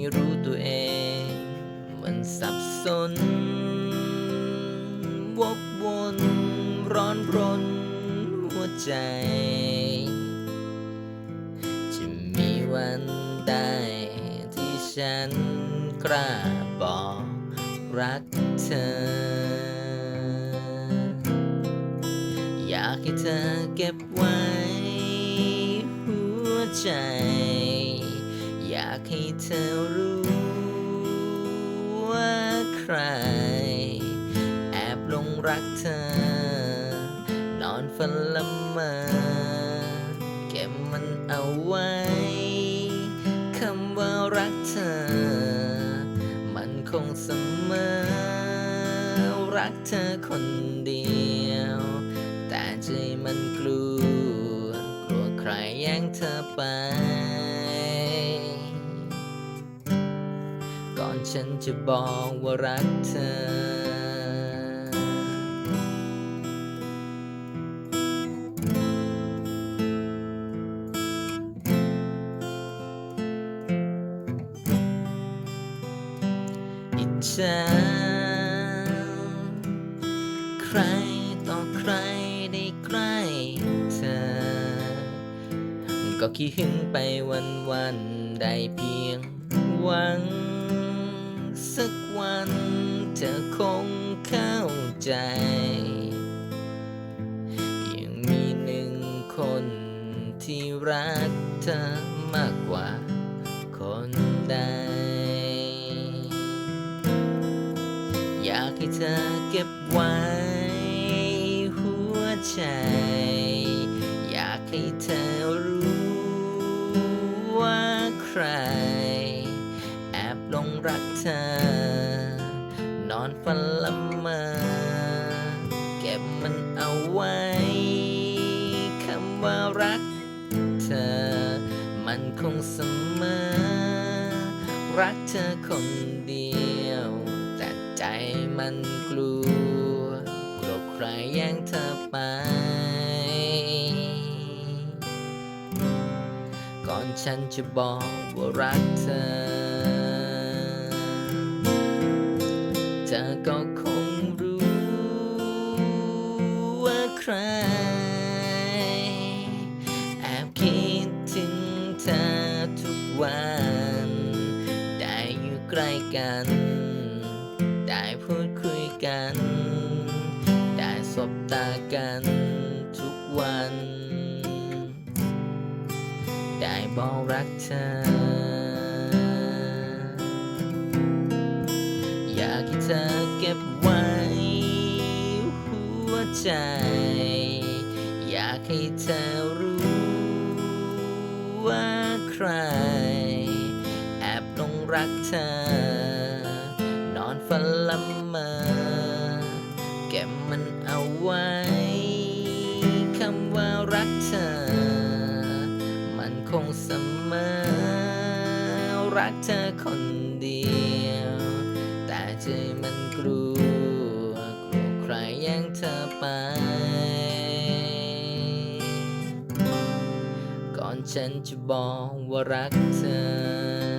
ไม่รู้ตัวเอง มันสับสน วกวนร้อนรนหัวใจ จะมีวันใดที่ฉันกล้าบอกรักเธอ อยากให้เธอเก็บไว้หัวใจากให้เธอรู้ว่าใคร แอบลงรักเธอ นอนฝันละเมอเก็บมันเอาไว้ คำว่ารักเธอ มันคงเสมอ รักเธอคนเดียว แต่ใจมันกลัว กลัวใครแย่งเธอไป อนฉันจะบอกว่ารักเธออิจฉาใครต่อใครได้ใกล้เธอ ก็ขี้หึงไปวันวันได้เพียงหวัง สักวันเธอคงเข้าใจ ยังมีหนึ่งคนที่รักเธอมากกว่าคนใด อยากให้เธอเก็บไว้หัวใจ อยากให้เธอรู้ว่าใคร รักเธอ นอนฝันละเมอเก็บมันเอาไว้คำว่ารักเธอ มันคงเสมอ รักเธอคนเดียว แต่ใจมันกลัวกลัวใครแย่งเธอไป ก่อนฉันจะบอกว่ารักเธอ ธอก็คงรู้ว่าใคร แอบคิดถึงเธอทุกวัน ได้อยู่ใกล้กัน ได้พูดคุยกัน ได้สบตากันทุกวัน ได้บอกรักเธอ ใจ อยากให้เธอรู้ว่าใคร แอบหลงรักเธอ นอนฝันละเมอเก็บมันเอาไว้คำว่ารักเธอ มันคงเสมอรักเธอคนเดียว แต่ใจมันกลัว ย่งเธอไป ก่อนฉันจะบอกว่ารักเธอ